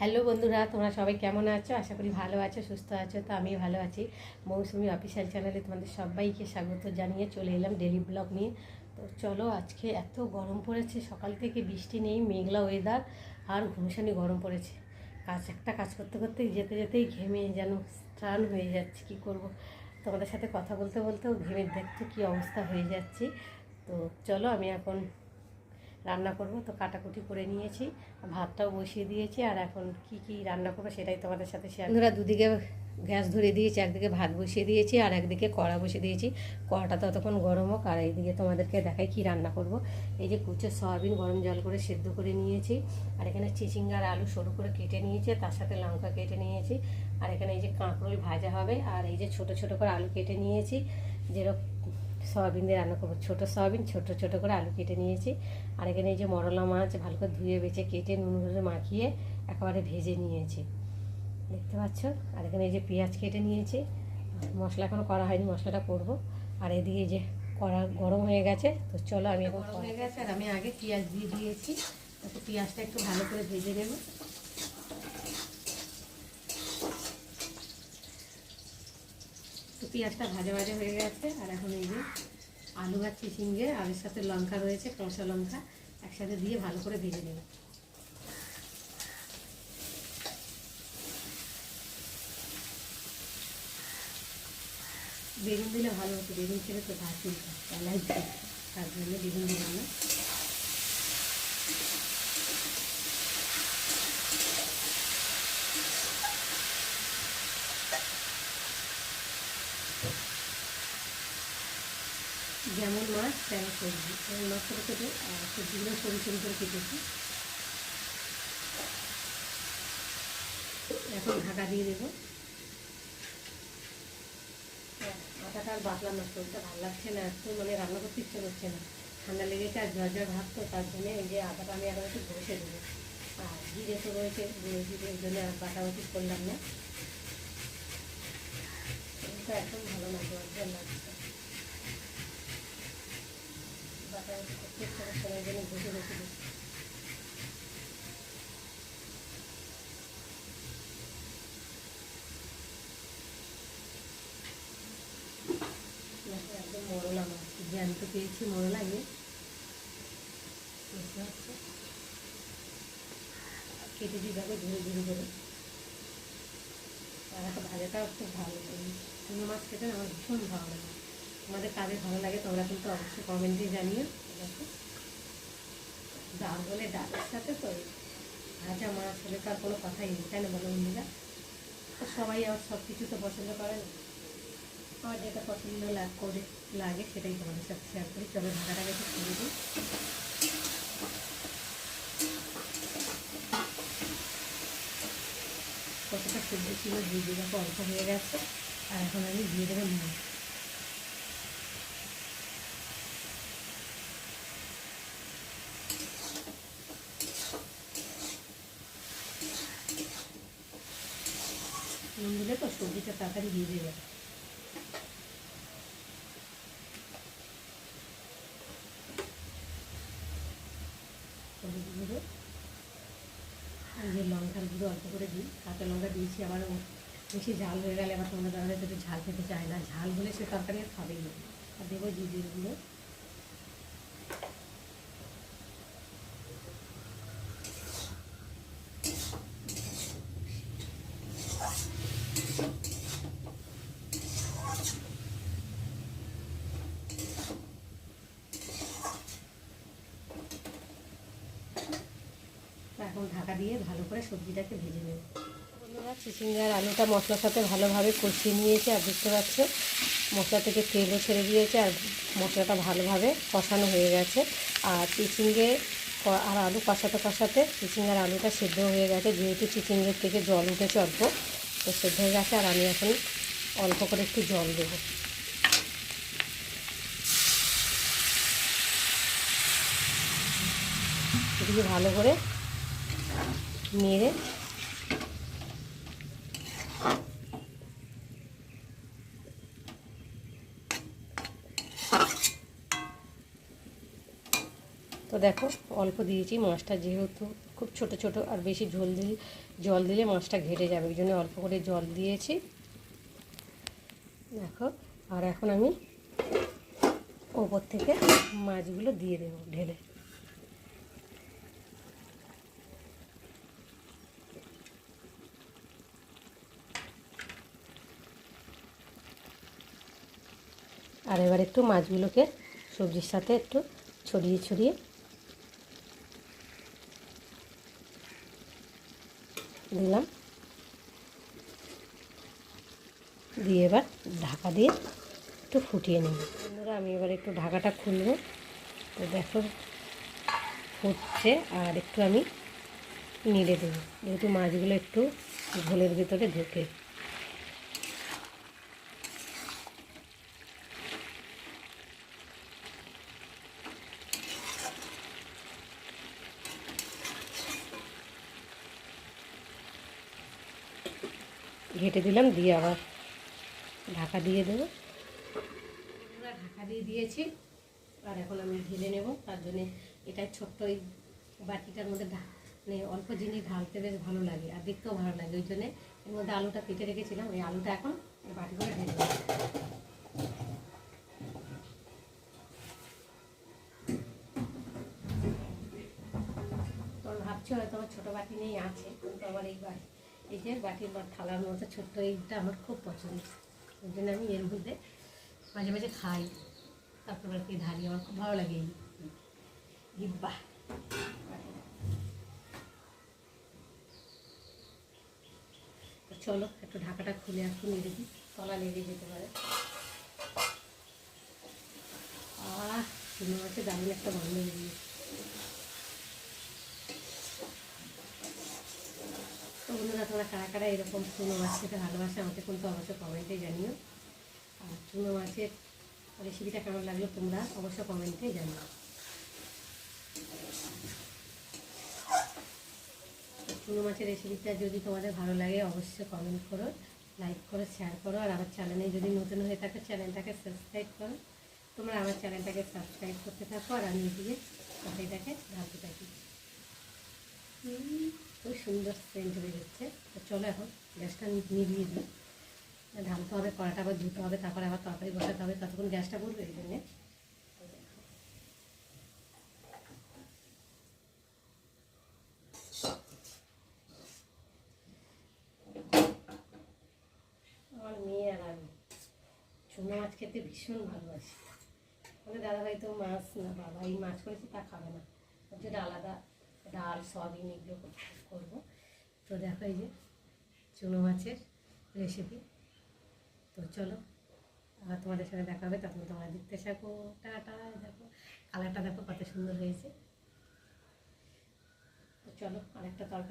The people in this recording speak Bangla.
হ্যালো বন্ধুরা, তোমরা সবাই কেমন আছো? আশা করি ভালো আছো, সুস্থ আছো। তো আমি ভালো আছি। মৌসুমি অফিসিয়াল চ্যানেলে তোমাদের সবাইকে স্বাগত জানিয়ে চলে এলাম ডেলি ব্লগ নিয়ে। তো চলো, আজকে এত গরম পড়েছে, সকাল থেকে বৃষ্টি নেই, মেঘলা ওয়েদার আর ঘুমসানি গরম পড়েছে। কাজ, একটা কাজ করতে করতে যেতে যেতেই ঘেমে যেন স্নান হয়ে যাচ্ছে, কি করব? তোমাদের সাথে কথা বলতে বলতেও ঘেমে দেখতে কী অবস্থা হয়ে যাচ্ছে। তো চলো, আমি এখন রান্না করব, তো কাটাকুটি করে নিয়েছি। ভাতটাও বসিয়ে দিয়েছি, আর এখন কি কি রান্না করব সেটাই তোমাদের সাথে শেয়ার বন্ধুরা, দুদিকে গ্যাস ধরে দিয়েছি, একদিকে ভাত বসিয়ে দিয়েছি, আর একদিকে কড়া বসিয়ে দিয়েছি। কড়াটা ততক্ষণ গরম হোক, আর এইদিকে তোমাদেরকে দেখাই কি রান্না করব। এই যে কুচে সয়াবিন গরম জল করে সেদ্ধ করে নিয়েছি, আর এখানে চিচিঙ্গার আলু সরু করে কেটে নিয়েছে, তার সাথে লঙ্কা কেটে নিয়েছি, আর এখানে এই যে কাঁকরোল ভাজা হবে, আর এই যে ছোট ছোট করে আলু কেটে নিয়েছি, যেরকম সয়াবিন দিয়ে রান্না করব। ছোটো সয়াবিন, ছোটো ছোটো করে আলু কেটে নিয়েছি। আর এখানে এই যে মরলা মাছ ভালো করে ধুয়ে বেছে কেটে, নুন, হলুদ মাখিয়ে একেবারে ভেজে নিয়েছি। দেখতে পাচ্ছ? আর এখানে এই যে পেঁয়াজ কেটে নিয়েছি। মশলা এখনও করা হয়নি, মশলাটা করব। আর এদিকে যে কড়া গরম হয়ে গেছে, তো চলো আমি এখন হয়ে গেছে আর আমি আগে পেঁয়াজ দিয়ে দিয়েছি। তো পেঁয়াজটা একটু ভালো করে ভেজে নেব। পেঁয়াজটা ভাজা ভাজা হয়ে গেছে, আর এখন এই যে আলু আর চিচিঙ্গে আলুর সাথে লঙ্কা রয়েছে কাঁচা লঙ্কা, একসাথে দিয়ে ভালো করে ভেজে নেব। বেগুন দিলে ভালো হতো, বেগুন ছেড়ে তো ভাত অ্যালার্জি তার জন্য বেগুন দিলাম না। যেমন মাছ, তেমন সবজি। যেমন মাছ ছোটো ছোটো আর সবজিগুলো সরু সরু করে কেটেছি। এখন ঢাকা দিয়ে দেবো। আটাটা আর বাটলাম না, শরীরটা ভালো লাগছে না, এত মানে রান্না করতে ইচ্ছে করছে না। ঠান্ডা লেগেছে আর জ্বর জ্বর ভাত তো তার জন্য এই যে আটাটা আমি আবার একটু বসে দেবো। আর জিরে তো রয়েছে গুঁড়ো জিরে ওই জন্য আর বাটাবাটি করলাম না। শরীরটা একদম ভালো না, জ্বর জ্বর লাগছে বাটাবাটি করতে ইচ্ছে করছে না ওই জন্য বসে বসে দিচ্ছি একদম মরলা জ্যান্ত পেয়েছি মরলা ইয়ে বুঝতে কেটে যাবে ধীরে ধীরে করে আর একটা ভাজাটাও খুব ভালো চুনো মাছ খেতে আমার ভীষণ ভালো লাগে। তোমাদের কাজে ভালো লাগে তোমরা কিন্তু অবশ্যই কমেন্টে জানিও ডাল বলে ডালের সাথে তো ভাজা মাছ হলে তার কোনো কথাই নেই, তাই না বলো বন্ধুরা? তো সবাই আবার সব কিছু তো পছন্দ করে না। আমার যেটা পছন্দ লাগ করে, লাগে সেটাই তোমাদের সাথে শেয়ার করি। চলো ঢাকাটাকে একটু খুলে দিই। কতটা সবজি ছিল দিয়ে দিয়ে অল্প হয়ে গেছে। আর এখন আমি দিয়ে দেবো নুন সবজিটা তাড়াতাড়ি ভিজে যাবে যে লঙ্কার গুঁড়ো অল্প করে দিই। কাঁচা লঙ্কা দিয়েছি, আবার বেশি ঝাল হয়ে গেলে আবার তোমরা দাদা একটু ঝাল খেতে চায় না। ঝাল হলে সে তরকারি আর খাবেই না। আর দেবো জিজির গুঁড়ো এখন ঢাকা দিয়ে ভালো করে সবজিটাকে ভেজে নেব। বন্ধুরা, চিচিঙ্গার আলুটা মশলার সাথে ভালোভাবে কষিয়ে নিয়েছে, আর দেখতে পাচ্ছ, মশলা থেকে তেলও ছেড়ে দিয়েছে, আর মশলাটা ভালোভাবে কষানো হয়ে গেছে। আর চিচিঙ্গে আর আলু কষাতে কষাতে চিচিঙ্গার আলুটা সেদ্ধ হয়ে গেছে, যেহেতু চিচিঙ্গের থেকে জল উঠেছে অল্প, তো সেদ্ধ হয়ে গেছে, আর আমি এখন অল্প করে একটু জল দেবো। এদিকে ভালো করে নেড়ে তো দেখো, অল্প দিয়েছি মাছটা, যেহেতু খুব ছোট ছোট আর বেশি ঝোল দিলে, জল দিলে মাছটা ঘেটে যাবে ওই জন্য অল্প করে জল দিয়েছি। দেখো, আর এখন আমি ওপর থেকে মাছগুলো দিয়ে দেবো ঢেলে। আর এবার একটু মাছগুলোকে সবজির সাথে একটু ছড়িয়ে ছড়িয়ে দিলাম। দিয়ে এবার ঢাকা দিয়ে একটু ফুটিয়ে নেব। বন্ধুরা, আমি এবার একটু ঢাকাটা খুলবো। তো দেখো, ফুটছে আর একটু আমি নেড়ে দেবো। যেহেতু মাছগুলো একটু ঝোলের ভিতরে ঢুকে। ঘেটে দিলাম, দিয়ে আবার ঢাকা দিয়ে দেবো। ঢাকা দিয়ে দিয়েছি। আর এখন আমি ঢেলে নেব। তার জন্যে এটাই ছোট্ট ওই বাটিটার মধ্যে মানে অল্প জিনিস ঢালতে বেশ ভালো লাগে, আর দেখতেও ভালো লাগে। ওই জন্যে এর মধ্যে আলুটা কেটে রেখেছিলাম। ওই আলুটা এখন বাটি করে ঢেলে তোমরা ভাবছ হয়তো আমার ছোটো বাটি নেই আছে, কিন্তু আমার এই বাটি এই যে বাটির বা থালার মতো ছোট্ট এইটা আমার খুব পছন্দ। ওই জন্য আমি এর মধ্যে মাঝে মাঝে খাই। তারপর আর কি ধারি আমার খুব ভালো লাগে এই চলো, একটু ঢাকাটা খুলে একটু দিই। তলা লেগে যেতে পারে। আহ, শুনে হচ্ছে দারুণ একটা গন্ধ বেরিয়ে তো বন্ধুরা তোমরা কারা কারা এরকম চুনো মাছ খেতে ভালোবাসে, আমাকে কিন্তু অবশ্যই কমেন্টে জানিও। আর চুনো মাছের রেসিপিটা কেমন লাগল তোমরা অবশ্যই কমেন্টে জানিও। চুনো মাছের রেসিপিটা যদি তোমাদের ভালো লাগে, অবশ্যই কমেন্ট করো লাইক করো শেয়ার করো, আর আমার চ্যানেলে যদি নতুন হয়ে থাকে চ্যানেলটাকে সাবস্ক্রাইব করো। তোমরা আমার চ্যানেলটাকে সাবস্ক্রাইব করতে থাকো, আর আমি এদিকে তরকারিটাকে ঢালতে থাকি। খুব সুন্দর সেন্ট বেরোচ্ছে তো চলো এখন গ্যাসটা নিভিয়ে দিই। ঢালতে হবে কড়াটা আবার ধুতে হবে, তারপরে আবার তরকারি বসাতে হবে। ততক্ষণ গ্যাসটা বলবে এই জন্যে। আমার মেয়ে আর চুনো মাছ খেতে ভীষণ ভালোবাসি। বলে দাদাভাই তো মাছ না বাবা এই মাছ করেছি, তা খাবে না। ওর আলাদা ডাল, সয়াবিন এগুলো কর- করব। তো দেখো এই যে চুনো মাছের রেসিপি তো চলো, আবার তোমাদের সাথে দেখা হবে তখন তোমরা দেখতে থাকো। টাটা, দেখো কালারটা দেখো কত সুন্দর হয়েছে। তো চলো, আরেকটা তরকারি